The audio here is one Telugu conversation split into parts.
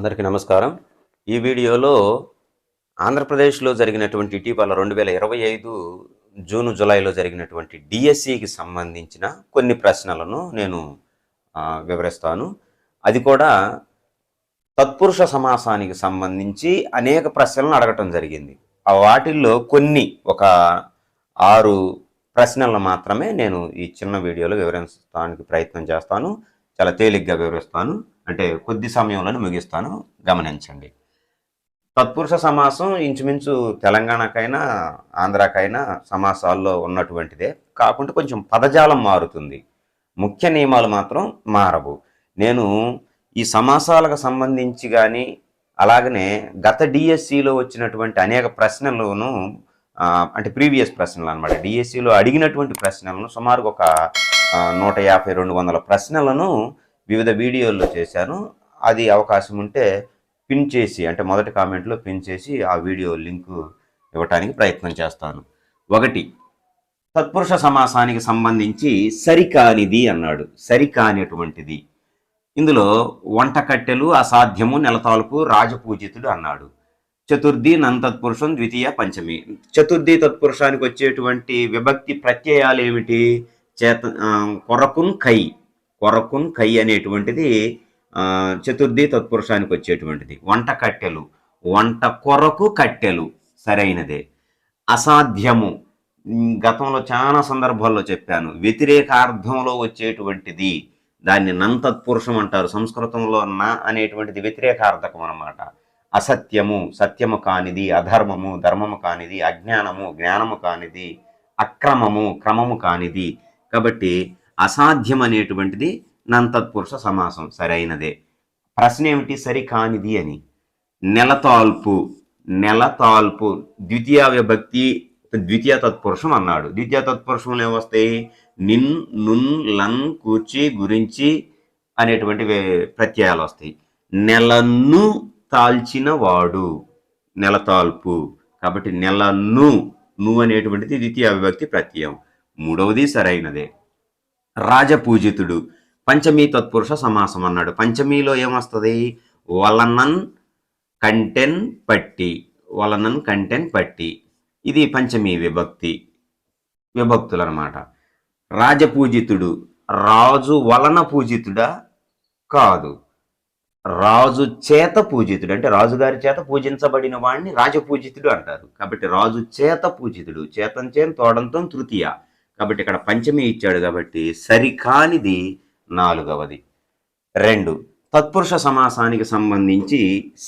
అందరికీ నమస్కారం. ఈ వీడియోలో ఆంధ్రప్రదేశ్లో జరిగినటువంటి ఇటీవల రెండు వేల ఇరవై ఐదు జూన్ జులైలో జరిగినటువంటి డిఎస్సికి సంబంధించిన కొన్ని ప్రశ్నలను నేను వివరిస్తాను. అది కూడా తత్పురుష సమాసానికి సంబంధించి అనేక ప్రశ్నలను అడగటం జరిగింది. వాటిల్లో కొన్ని ఒక ఆరు ప్రశ్నలను మాత్రమే నేను ఈ చిన్న వీడియోలో వివరించడానికి ప్రయత్నం చేస్తాను. చాలా తేలిగ్గా వివరిస్తాను. అంటే కొద్ది సమయంలో ముగిస్తాను. గమనించండి. తత్పురుష సమాసం ఇంచుమించు తెలంగాణకైనా ఆంధ్రాకైనా సమాసాల్లో ఉన్నటువంటిదే. కాకుండా కొంచెం పదజాలం మారుతుంది. ముఖ్య నియమాలు మాత్రం మారవు. నేను ఈ సమాసాలకు సంబంధించి కానీ అలాగనే గత డిఎస్సిలో వచ్చినటువంటి అనేక ప్రశ్నలను అంటే ప్రీవియస్ ప్రశ్నలు అనమాట డిఎస్సిలో అడిగినటువంటి ప్రశ్నలను సుమారు ఒక నూట యాభై రెండు వందల ప్రశ్నలను వివిధ వీడియోల్లో చేశాను. అది అవకాశం ఉంటే పిన్ చేసి అంటే మొదటి కామెంట్లో పిన్ చేసి ఆ వీడియో లింకు ఇవ్వటానికి ప్రయత్నం చేస్తాను. ఒకటి తత్పురుష సమాసానికి సంబంధించి సరికానిది అన్నాడు. సరికానిటువంటిది. ఇందులో వంట కట్టెలు అసాధ్యము నెలతాలుపు రాజపూజితుడు అన్నాడు. చతుర్థి నంతత్పురుషం ద్వితీయ పంచమి. చతుర్థి తత్పురుషానికి వచ్చేటువంటి విభక్తి ప్రత్యయాలు ఏమిటి చేత కొరకున్ కై కొరకున్ కై అనేటువంటిది చతుర్థి తత్పురుషానికి వచ్చేటువంటిది. వంట కట్టెలు వంట కొరకు కట్టెలు సరైనదే. అసాధ్యము. గతంలో చాలా సందర్భాల్లో చెప్పాను. వ్యతిరేకార్థంలో వచ్చేటువంటిది దాన్ని నంతత్పురుషం అంటారు. సంస్కృతంలో నా అనేటువంటిది వ్యతిరేకార్థకం అన్నమాట. అసత్యము సత్యము కానిది అధర్మము ధర్మము కానిది అజ్ఞానము జ్ఞానము కానిది అక్రమము క్రమము కానిది కాబట్టి అసాధ్యం అనేటువంటిది నంతత్పురుష సమాసం సరైనదే. ప్రశ్న ఏమిటి? సరికానిది అని. నెలతాల్పు నెలతాల్పు ద్వితీయ విభక్తి ద్వితీయ తత్పురుషం అన్నాడు. ద్వితీయ తత్పురుషంలో ఏమొస్తాయి? నిన్ నున్ లన్ కూర్చి గురించి అనేటువంటి ప్రత్యయాలు వస్తాయి నెలను తాల్చిన వాడు నెలతాల్పు. కాబట్టి నెలను ను అనేటువంటిది ద్వితీయ విభక్తి ప్రత్యయం. మూడవది సరైనదే. రాజపూజితుడు పంచమీ తత్పురుష సమాసం అన్నాడు. పంచమీలో ఏమొస్తుంది? వలనన్ కంటెన్ పట్టి వలనన్ కంటెన్ పట్టి. ఇది పంచమీ విభక్తి విభక్తులు అనమాట రాజపూజితుడు రాజు వలన పూజితుడా? కాదు. రాజు చేత పూజితుడు. అంటే రాజుగారి చేత పూజించబడిన వాడిని రాజపూజితుడు అంటారు. కాబట్టి రాజు చేత పూజితుడు. చేతంచేన్ తోడంతో తృతీయ. కాబట్టి ఇక్కడ పంచమి ఇచ్చాడు కాబట్టి సరికానిది నాలుగవది. రెండు తత్పురుష సమాసానికి సంబంధించి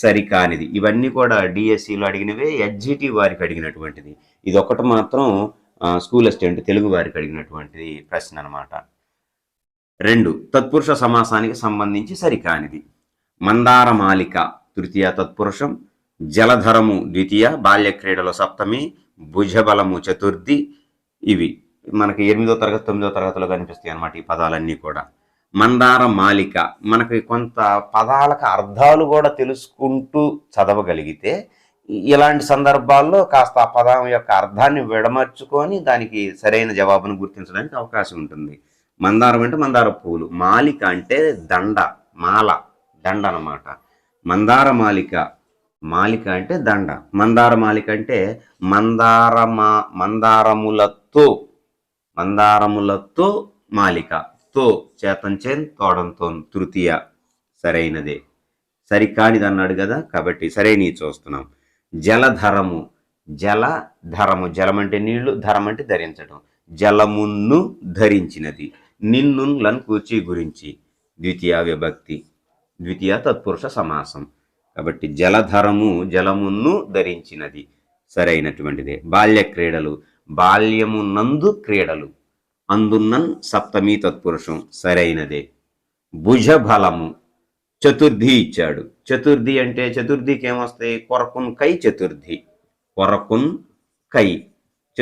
సరికానిది. ఇవన్నీ కూడా డిఎస్సిలో అడిగినవే ఎడ్జిటి వారికి అడిగినటువంటిది. ఇది ఒకటి మాత్రం స్కూల్ అసిస్టెంట్ తెలుగు వారికి అడిగినటువంటిది ప్రశ్న అనమాట రెండు తత్పురుష సమాసానికి సంబంధించి సరికానిది. మందారమాలిక తృతీయ తత్పురుషం జలధరము ద్వితీయ బాల్యక్రీడలో సప్తమి భుజబలము చతుర్థి ఇవి. మనకి ఎనిమిదో తరగతి తొమ్మిదో తరగతిలో కనిపిస్తాయి అనమాట ఈ పదాలన్నీ కూడా. మందార మాలిక మనకి కొంత పదాలకు అర్థాలు కూడా తెలుసుకుంటూ చదవగలిగితే ఇలాంటి సందర్భాల్లో కాస్త ఆ పదం యొక్క అర్థాన్ని విడమర్చుకొని దానికి సరైన జవాబును గుర్తించడానికి అవకాశం ఉంటుంది. మందారం అంటే మందార పువ్వులు మాలిక అంటే దండ మాల దండ అన్నమాట. మందార మాలిక మాలిక అంటే దండ. మందార మాలిక అంటే మందారమా మందారములతో మందారములతో మాలిక. తో చేతంచేన్ తోడంతో తృతీయ. సరైనదే. సరికానిది అన్నాడు కదా కాబట్టి సరైనవి చూస్తున్నాం. జలధరము. జలధరము జలం అంటే నీళ్ళు ధరం అంటే ధరించడం. జలమున్ను ధరించినది. నిన్ను లను కూర్చి గురించి. ద్వితీయ విభక్తి. ద్వితీయ తత్పురుష సమాసం. కాబట్టి జలధరము జలమున్ను ధరించినది. సరైనటువంటిదే. బాల్య క్రీడలు బాల్యము నందు క్రీడలు. అందున్నన్ సప్తమి తత్పురుషం సరైనదే. భుజబలము చతుర్థి ఇచ్చాడు. చతుర్థి అంటే చతుర్థికి ఏమొస్తాయి కొరకున్ కై చతుర్థి. కొరకున్ కై.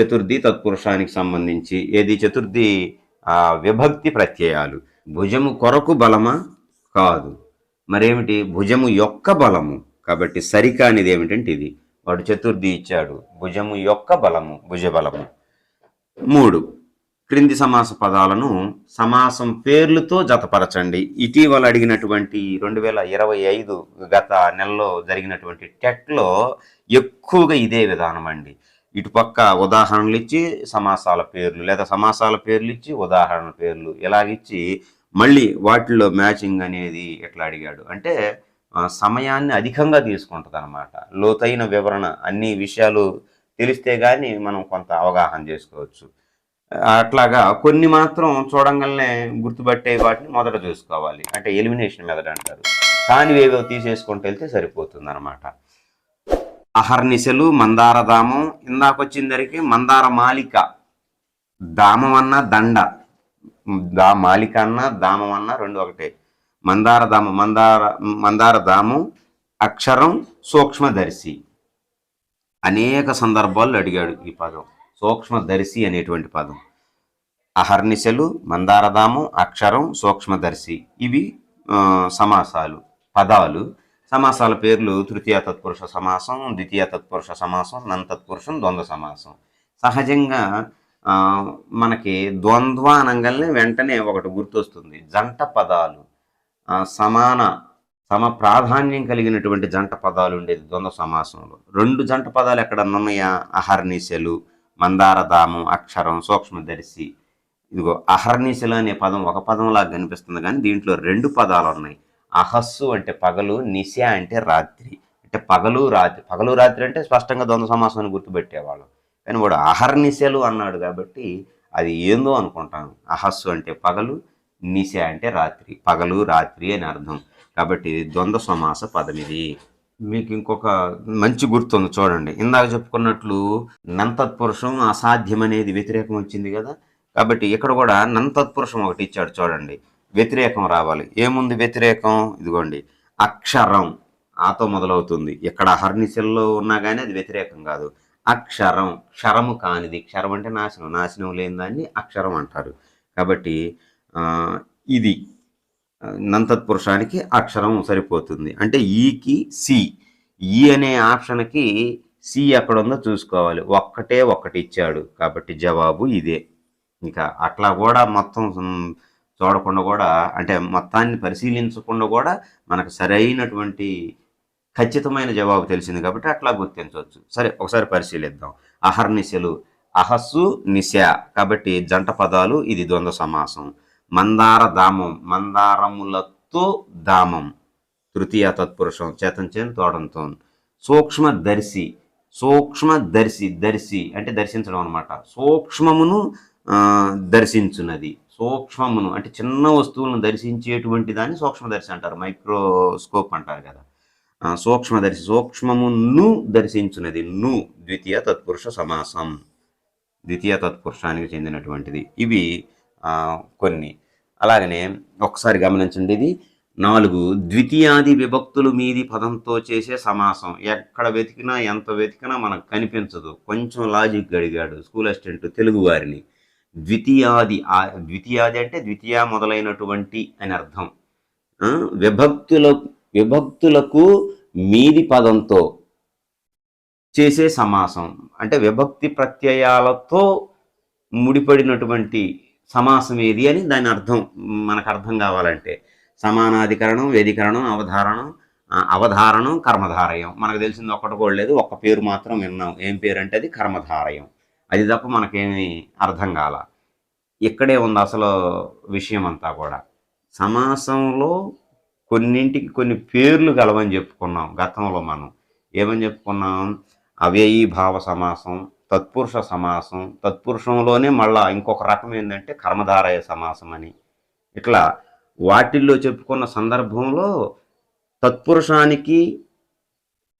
చతుర్థి తత్పురుషానికి సంబంధించి ఏది? చతుర్థి ఆ విభక్తి ప్రత్యయాలు. భుజము కొరకు బలమా? కాదు. మరేమిటి? భుజము యొక్క బలము. కాబట్టి సరికానిది ఏమిటంటే ఇది. వాడు చతుర్థి ఇచ్చాడు. భుజము యొక్క బలము భుజబలము మూడు. క్రింది సమాస పదాలను సమాసం పేర్లతో జతపరచండి. ఇటీవల అడిగినటువంటి రెండు వేల ఇరవై ఐదు గత నెలలో జరిగినటువంటి టెట్లో ఎక్కువగా ఇదే విధానం అండి. ఇటుపక్క ఉదాహరణలు ఇచ్చి సమాసాల పేర్లు లేదా సమాసాల పేర్లు ఇచ్చి ఉదాహరణ పేర్లు ఇలాగిచ్చి మళ్ళీ వాటిల్లో మ్యాచింగ్ అనేది ఎట్లా అడిగాడు అంటే సమయాన్ని అధికంగా తీసుకుంటుంది అనమాట లోతైన వివరణ అన్ని విషయాలు తెలిస్తే కానీ మనం కొంత అవగాహన చేసుకోవచ్చు. అట్లాగా కొన్ని మాత్రం చూడంగానే గుర్తుపట్టే వాటిని మొదట చూసుకోవాలి. అంటే ఎలిమినేషన్ మెథడ్ అంటారు. కానివేవో తీసేసుకుంటూ వెళ్తే సరిపోతుంది అనమాట అహర్నిశలు మందారధామం ఇందాకొచ్చిందరికి మందార మాలిక. దామం అన్న దండ. దా మాలిక అన్న దామం అన్న రెండు ఒకటే. మందారధాము మందార మందారధాము అక్షరం సూక్ష్మదర్శి. అనేక సందర్భాల్లో అడిగాడు ఈ పదం. సూక్ష్మదర్శి అనేటువంటి పదం. అహర్నిశలు మందారధాము అక్షరం సూక్ష్మదర్శి. ఇవి సమాసాలు పదాలు. సమాసాల పేర్లు తృతీయ తత్పురుష సమాసం ద్వితీయ తత్పురుష సమాసం నంతత్పురుషం ద్వంద్వ సమాసం. సహజంగా మనకి ద్వంద్వ అనగానే వెంటనే ఒకటి గుర్తొస్తుంది. జంట పదాలు. సమాన సమ ప్రాధాన్యం కలిగినటువంటి జంట పదాలు ఉండేది ద్వంద్వ సమాసంలో. రెండు జంట పదాలు ఎక్కడన్నా ఉన్నాయా? అహర్నిశలు మందారధామం అక్షరం సూక్ష్మదర్శి. ఇదిగో అహర్నిశలు అనే పదం ఒక పదంలాగా కనిపిస్తుంది కానీ దీంట్లో రెండు పదాలు ఉన్నాయి. అహస్సు అంటే పగలు నిశ అంటే రాత్రి. అంటే పగలు రాత్రి. పగలు రాత్రి అంటే స్పష్టంగా ద్వంద్వ సమాసాన్ని గుర్తుపెట్టేవాళ్ళం. కానీ వాడు అహర్నిశలు అన్నాడు కాబట్టి అది ఏందో అనుకుంటాను. అహస్సు అంటే పగలు నిశ అంటే రాత్రి పగలు రాత్రి అని అర్థం. కాబట్టి ద్వంద్వ సమాస పదం ఇది. మీకు ఇంకొక మంచి గుర్తుంది చూడండి. ఇందాక చెప్పుకున్నట్లు నంతత్పురుషం అసాధ్యం అనేది వ్యతిరేకం వచ్చింది కదా. కాబట్టి ఇక్కడ కూడా నంతత్పురుషం ఒకటి ఇచ్చాడు చూడండి. వ్యతిరేకం రావాలి. ఏముంది వ్యతిరేకం? ఇదిగోండి. అక్షరం ఆతో మొదలవుతుంది. ఇక్కడ హర్నిశల్లో ఉన్నా కానీ అది వ్యతిరేకం కాదు. అక్షరం క్షరము కానిది. క్షరం అంటే నాశనం. నాశనం లేని దాన్ని అక్షరం అంటారు. కాబట్టి ఇది. నంతత్పురుషానికి అక్షరం సరిపోతుంది. అంటే ఈకి సి. ఈ అనే ఆప్షన్కి సి ఎక్కడ ఉందో చూసుకోవాలి. ఒక్కటే ఒక్కటి ఇచ్చాడు. కాబట్టి జవాబు ఇదే. ఇంకా అట్లా కూడా మొత్తం చూడకుండా కూడా అంటే మొత్తాన్ని పరిశీలించకుండా కూడా మనకు సరైనటువంటి ఖచ్చితమైన జవాబు తెలిసింది కాబట్టి అట్లా గుర్తించవచ్చు. సరే ఒకసారి పరిశీలిద్దాం. అహర్నిశలు. అహస్సు నిశ కాబట్టి జంట పదాలు ఇది ద్వంద్వ సమాసం. మందార దామం మందారములతో దామం. తృతీయ తత్పురుషం చేతంచేన్ తోడంతో సూక్ష్మదర్శి సూక్ష్మదర్శి దర్శి అంటే దర్శించడం అనమాట సూక్ష్మమును దర్శించున్నది సూక్ష్మమును అంటే చిన్న వస్తువులను దర్శించేటువంటి దాన్ని సూక్ష్మదర్శి అంటారు. మైక్రోస్కోప్ అంటారు కదా. సూక్ష్మదర్శి సూక్ష్మమును దర్శించున్నది ను ద్వితీయ తత్పురుష సమాసం. ద్వితీయ తత్పురుషానికి చెందినటువంటిది. ఇవి కొన్ని. అలాగనే ఒకసారి గమనించండి ఇది నాలుగు ద్వితీయాది విభక్తులు మీది పదంతో చేసే సమాసం. ఎక్కడ వెతికినా ఎంత వెతికినా మనకు కనిపించదు. కొంచెం లాజిక్ అడిగాడు స్కూల్ అసిస్టెంట్ తెలుగు వారిని. ద్వితీయాది ఆ- ద్వితీయాది అంటే ద్వితీయ మొదలైనటువంటి అని అర్థం. విభక్తుల విభక్తులకు మీది పదంతో చేసే సమాసం. అంటే విభక్తి ప్రత్యయాలతో ముడిపడినటువంటి సమాసం ఏది అని దాని అర్థం మనకు అర్థం కావాలంటే. సమానాధికరణం వ్యధికరణం అవధారణం అవధారణం కర్మధారయం. మనకు తెలిసింది ఒక్కటి కూడా లేదు ఒక్క పేరు మాత్రం విన్నాం. ఏం పేరు అంటే అది కర్మధారయం. అది తప్ప మనకేమీ అర్థం కాల. ఇక్కడే ఉంది అసలు విషయం అంతా కూడా. సమాసంలో కొన్నింటికి కొన్ని పేర్లు గలవని చెప్పుకున్నాం గతంలో మనం. ఏమని చెప్పుకున్నాం? అవ్యయీభావ సమాసం తత్పురుష సమాసం. తత్పురుషంలోనే మళ్ళా ఇంకొక రకం ఏంటంటే కర్మధారయ సమాసం అని. ఇట్లా వాటిల్లో చెప్పుకున్న సందర్భంలో తత్పురుషానికి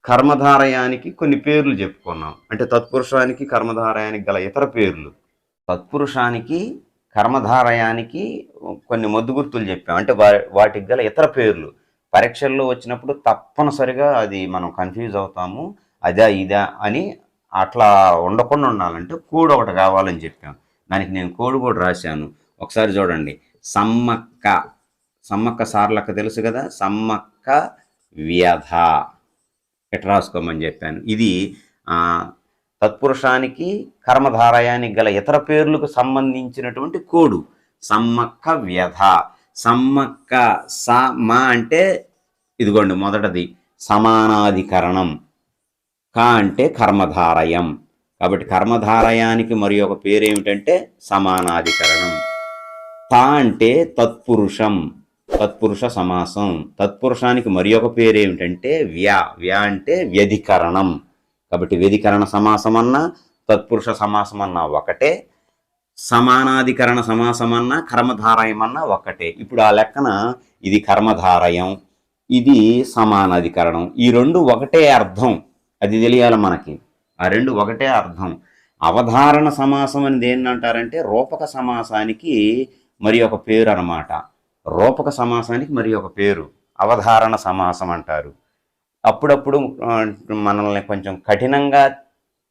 కర్మధారయానికి కొన్ని పేర్లు చెప్పుకున్నాం. అంటే తత్పురుషానికి కర్మధారయానికి గల ఇతర పేర్లు. తత్పురుషానికి కర్మధారయానికి కొన్ని మొద్దు గుర్తులు చెప్పాం. అంటే వా వాటికి గల ఇతర పేర్లు. పరీక్షల్లో వచ్చినప్పుడు తప్పనిసరిగా అది మనం కన్ఫ్యూజ్ అవుతాము. అదా ఇదా అని అట్లా ఉండకుండా ఉండాలంటే కోడ్ ఒకటి కావాలని చెప్పాం. దానికి నేను కోడ్ కూడా రాశాను. ఒకసారి చూడండి. సమ్మక్క. సమ్మక్క సార్లక్క తెలుసు కదా? సమ్మక్క వ్యధ. ఎట్లా రాసుకోమని చెప్పాను. ఇది తత్పురుషానికి కర్మధారయానికి గల ఇతర పేర్లకు సంబంధించినటువంటి కోడు. సమ్మక్క వ్యధ. సమ్మక్క స మ అంటే ఇదిగోండి మొదటది. సమానాధికరణం. కా అంటే కర్మధారయం. కాబట్టి కర్మధారయానికి మరి ఒక పేరు ఏమిటంటే సమానాధికరణం. తా అంటే తత్పురుషం తత్పురుష సమాసం. తత్పురుషానికి మరి ఒక పేరు ఏమిటంటే వ్యా వ్యా అంటే వ్యధికరణం. కాబట్టి వ్యధికరణ సమాసం అన్నా తత్పురుష సమాసం అన్నా ఒకటే. సమానాధికరణ సమాసం అన్నా కర్మధారయం అన్నా ఒకటే. ఇప్పుడు ఆ లెక్కన ఇది కర్మధారయం ఇది సమానాధికరణం. ఈ రెండు ఒకటే అర్థం. అది తెలియాలి మనకి. ఆ రెండు ఒకటే అర్థం. అవధారణ సమాసం అని దేన్ని అంటారంటే రూపక సమాసానికి మరి ఒక పేరు అనమాట రూపక సమాసానికి మరి ఒక పేరు. అవధారణ సమాసం అంటారు. అప్పుడప్పుడు మనల్ని కొంచెం కఠినంగా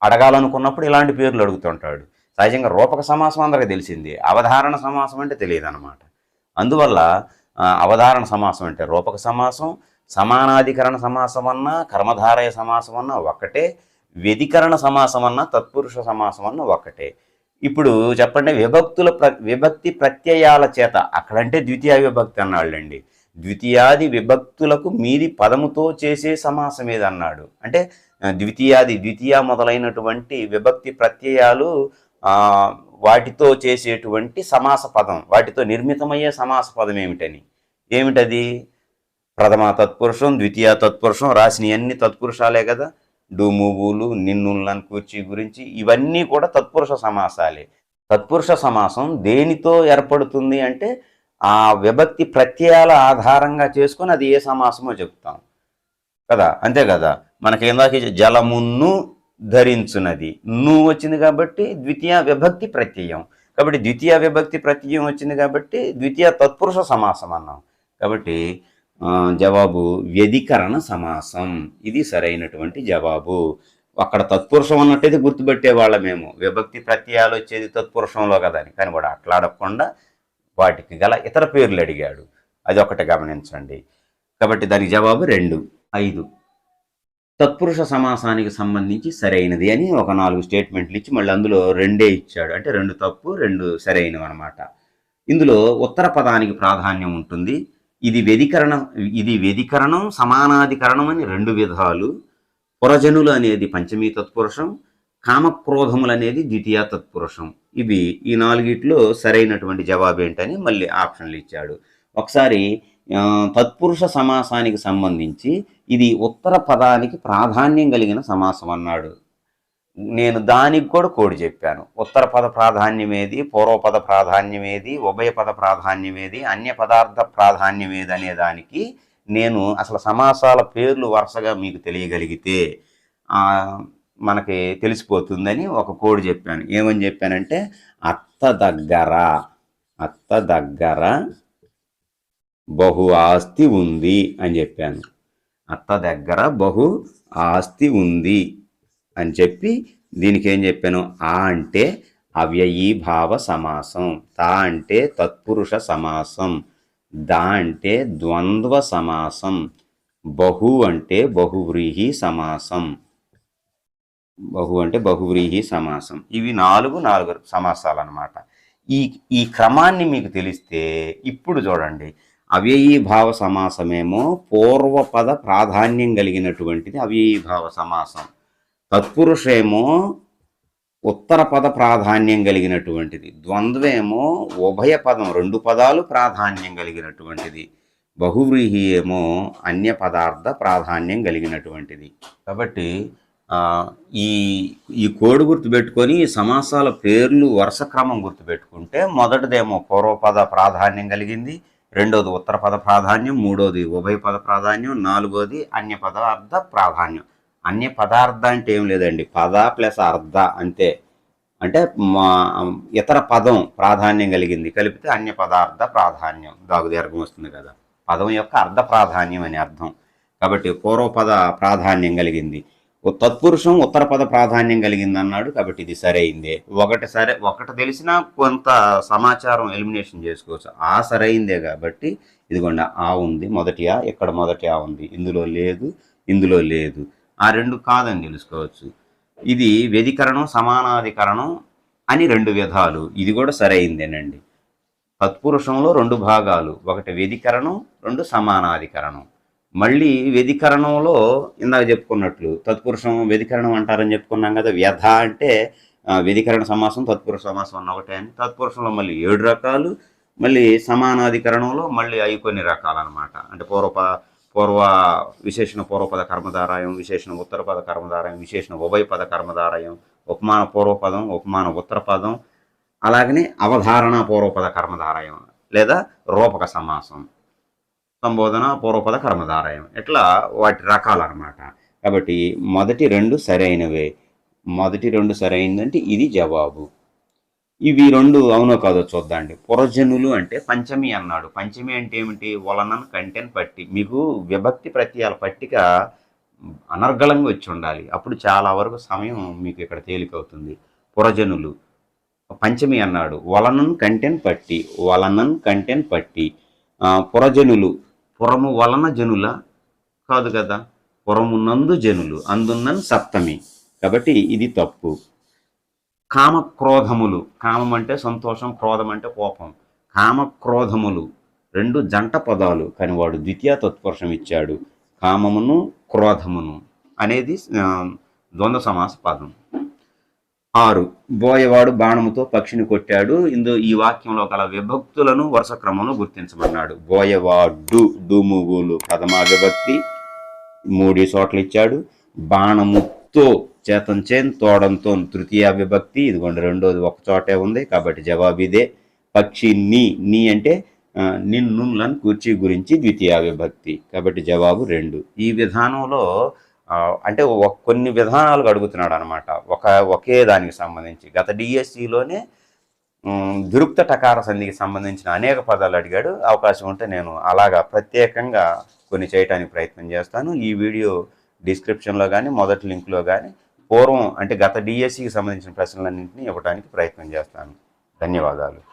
అడగాలనుకున్నప్పుడు ఇలాంటి పేర్లు అడుగుతుంటాడు. సహజంగా రూపక సమాసం అందరికీ తెలిసింది. అవధారణ సమాసం అంటే తెలియదు అనమాట అందువల్ల అవధారణ సమాసం అంటే రూపక సమాసం సమానాధికరణ సమాసం అన్నా కర్మధారయ సమాసం అన్నా ఒక్కటే వ్యధికరణ సమాసం అన్నా తత్పురుష సమాసం అన్నా ఒక్కటే ఇప్పుడు చెప్పండి విభక్తుల ప్ర విభక్తి ప్రత్యయాల చేత అక్కడంటే ద్వితీయ విభక్తి అన్నాళ్ళండి. ద్వితీయాది విభక్తులకు మీది పదముతో చేసే సమాసం ఏది అన్నాడు అంటే ద్వితీయాది ద్వితీయ మొదలైనటువంటి విభక్తి ప్రత్యయాలు వాటితో చేసేటువంటి సమాస పదం వాటితో నిర్మితమయ్యే సమాస పదం ఏమిటని? ఏమిటది? ప్రథమ తత్పురుషం ద్వితీయ తత్పురుషం రాసిన అన్ని తత్పురుషాలే కదా? డూమువులు నిన్నులను కూర్చి గురించి ఇవన్నీ కూడా తత్పురుష సమాసాలే. తత్పురుష సమాసం దేనితో ఏర్పడుతుంది అంటే ఆ విభక్తి ప్రత్యయాల ఆధారంగా చేసుకొని అది ఏ సమాసమో చెప్తాం. కదా? అంతే కదా? మనకి ఇందాక జలమును ధరించున్నది ను వచ్చింది కాబట్టి ద్వితీయ విభక్తి ప్రత్యయం. కాబట్టి ద్వితీయ విభక్తి ప్రత్యయం వచ్చింది కాబట్టి ద్వితీయ తత్పురుష సమాసం అన్నాం. కాబట్టి జవాబు వ్యధికరణ సమాసం. ఇది సరైనటువంటి జవాబు. అక్కడ తత్పురుషం అన్నట్టయితే గుర్తుపెట్టే వాళ్ళమేమో. విభక్తి ప్రత్యయాలు వచ్చేది తత్పురుషంలో కదా అని. కానీ వాడు అట్లా అడగకుండా వాటికి గల ఇతర పేర్లు అడిగాడు. అది ఒకటి గమనించండి. కాబట్టి దానికి జవాబు రెండు ఐదు. తత్పురుష సమాసానికి సంబంధించి సరైనది అని ఒక నాలుగు స్టేట్మెంట్లు ఇచ్చి మళ్ళీ అందులో రెండే ఇచ్చాడు. అంటే రెండు తప్పు రెండు సరైనవి అనమాట ఇందులో ఉత్తర పదానికి ప్రాధాన్యం ఉంటుంది. ఇది వ్యధికరణం ఇది వ్యధికరణం సమానాధికరణం అని రెండు విధాలు. పురజనులు అనేది పంచమీ తత్పురుషం కామక్రోధములు అనేది ద్వితీయ తత్పురుషం. ఇవి ఈ నాలుగిట్లో సరైనటువంటి జవాబు ఏంటని మళ్ళీ ఆప్షన్లు ఇచ్చాడు. ఒకసారి తత్పురుష సమాసానికి సంబంధించి ఇది ఉత్తర పదానికి ప్రాధాన్యం కలిగిన సమాసం అన్నాడు. నేను దానికి కూడా కోడి చెప్పాను. ఉత్తర పద ప్రాధాన్యమేది పూర్వపద ప్రాధాన్యమేది ఉభయ పద ప్రాధాన్యమేది అన్య పదార్థ ప్రాధాన్యమేది అనే దానికి నేను అసలు సమాసాల పేర్లు వరుసగా మీకు తెలియగలిగితే మనకి తెలిసిపోతుందని ఒక కోడ్ చెప్పాను. ఏమని చెప్పానంటే అత్త దగ్గర అత్త దగ్గర బహు ఆస్తి ఉంది అని చెప్పాను. అత్త దగ్గర బహు ఆస్తి ఉంది. అని చెప్పి దీనికి ఏం చెప్పాను? ఆ అంటే అవ్యయీభావ సమాసం. తా అంటే తత్పురుష సమాసం. దా అంటే ద్వంద్వ సమాసం. బహు అంటే బహువ్రీహి సమాసం. బహు అంటే బహువ్రీహి సమాసం. ఇవి నాలుగు నాలుగు సమాసాలు అనమాట ఈ ఈ క్రమాన్ని మీకు తెలిస్తే ఇప్పుడు చూడండి. అవ్యయీభావ సమాసమేమో పూర్వపద ప్రాధాన్యం కలిగినటువంటిది అవ్యయీభావ సమాసం. తత్పురుషేమో ఉత్తర పద ప్రాధాన్యం కలిగినటువంటిది ద్వంద్వేమో ఉభయ పదం రెండు పదాలు ప్రాధాన్యం కలిగినటువంటిది బహువ్రీహి ఏమో అన్య పదార్థ ప్రాధాన్యం కలిగినటువంటిది. కాబట్టి ఈ ఈ కోడ్ గుర్తుపెట్టుకొని ఈ సమాసాల పేర్లు వరుస క్రమం గుర్తుపెట్టుకుంటే మొదటిదేమో పూర్వపద ప్రాధాన్యం కలిగింది రెండోది ఉత్తర పద ప్రాధాన్యం మూడోది ఉభయ పద ప్రాధాన్యం నాలుగోది అన్య పదార్థ ప్రాధాన్యం. అన్య పదార్థ అంటే ఏం లేదండి. పద ప్లస్ అర్ధ అంతే. అంటే మా ఇతర పదం ప్రాధాన్యం కలిగింది. కలిపితే అన్య పదార్థ ప్రాధాన్యం. దాగు దీర్ఘం వస్తుంది కదా. పదం యొక్క అర్ధ ప్రాధాన్యం అని అర్థం. కాబట్టి పూర్వపద ప్రాధాన్యం కలిగింది. తత్పురుషం ఉత్తర పద ప్రాధాన్యం కలిగింది అన్నాడు కాబట్టి ఇది సరైందే. ఒకటి సరే ఒకటి తెలిసినా కొంత సమాచారం ఎలిమినేషన్ చేసుకోవచ్చు. ఆ సరైందే కాబట్టి ఇదిగోండి ఆ ఉంది. మొదటి ఆ ఇక్కడ మొదటి ఆ ఉంది. ఇందులో లేదు ఇందులో లేదు. ఆ రెండు కాదని తెలుసుకోవచ్చు. ఇది వ్యధికరణం సమానాధికరణం అని రెండు విధాలు ఇది కూడా సరైందేనండి. తత్పురుషంలో రెండు భాగాలు. ఒకటి వ్యధికరణం రెండు సమానాధికరణం. మళ్ళీ వ్యధికరణంలో ఇందాక చెప్పుకున్నట్లు తత్పురుషం వ్యధికరణం అంటారని చెప్పుకున్నాం కదా వ్యధ అంటే వ్యధికరణ సమాసం తత్పురుష సమాసం అన్న ఒకటే అని. తత్పురుషంలో మళ్ళీ ఏడు రకాలు మళ్ళీ సమానాధికరణంలో మళ్ళీ అవి కొన్ని రకాలన్నమాట. అంటే పూర్వప పూర్వ విశేషణ పూర్వపద కర్మధారాయం విశేషణ ఉత్తరపద కర్మధారాయం విశేషణ ఉభయపద కర్మధారాయం ఉపమాన పూర్వపదం ఉపమాన ఉత్తరపదం అలాగనే అవధారణ పూర్వపద కర్మధారాయం లేదా రూపక సమాసం సంబోధన పూర్వపద కర్మధారాయం ఇట్లా వాటి రకాలు అనమాట కాబట్టి మొదటి రెండు సరైనవే. మొదటి రెండు సరైనదంటే ఇది జవాబు. ఇవి రెండు అవునో కాదో చూద్దాండి. పురజనులు అంటే పంచమి అన్నాడు. పంచమి అంటే ఏమిటి? వలనన్ కంటెన్ పట్టి. మీకు విభక్తి ప్రత్యయాల పట్టిక అనర్గళంగా వచ్చి ఉండాలి. అప్పుడు చాలా వరకు సమయం మీకు ఇక్కడ తేలికవుతుంది. పురజనులు. పంచమి అన్నాడు. వలనన్ కంటెన్ పట్టి. వలనన్ కంటెన్ పట్టి. పురజనులు. పురము వలన జనుల కాదు కదా? పురమునందు జనులు. అందున్నన్ సప్తమి. కాబట్టి ఇది తప్పు. కామ క్రోధములు కామం అంటే సంతోషం క్రోధం అంటే కోపం. కామ క్రోధములు రెండు జంట పదాలు కానీ వాడు ద్వితీయ తత్పురుషం ఇచ్చాడు. కామమును క్రోధమును అనేది ద్వంద్వ సమాస పదం. ఆరు బోయవాడు బాణముతో పక్షిని కొట్టాడు. ఇందు ఈ వాక్యంలో గల విభక్తులను వరుస క్రమంలో గుర్తించమన్నాడు. బోయవాడు డుముగులు ప్రథమా విభక్తి మూడు చోట్ల ఇచ్చాడు బాణముతో చేతంచేన్ తోడంతో తృతీయ విభక్తి ఇదిగోండి రెండోది ఒక చోటే ఉంది కాబట్టి జవాబు ఇదే. పక్షి నీ నీ అంటే ఆ, నిన్ను కూర్చి గురించి ద్వితీయ విభక్తి. కాబట్టి జవాబు రెండు. ఈ విధానంలో అంటే కొన్ని విధానాలు అడుగుతున్నాడు అనమాట ఒక ఒకే దానికి సంబంధించి. గత డిఎస్సిలోనే దురుక్త టకార సంధికి సంబంధించిన అనేక పదాలు అడిగాడు. అవకాశం ఉంటే నేను అలాగా ప్రత్యేకంగా కొన్ని చేయడానికి ప్రయత్నం చేస్తాను. ఈ వీడియో డిస్క్రిప్షన్లో కానీ మొదటి లింక్లో కానీ పూర్వం అంటే గత డిఎస్సికి సంబంధించిన ప్రశ్నలన్నింటినీ ఇవ్వడానికి ప్రయత్నం చేస్తాను. ధన్యవాదాలు.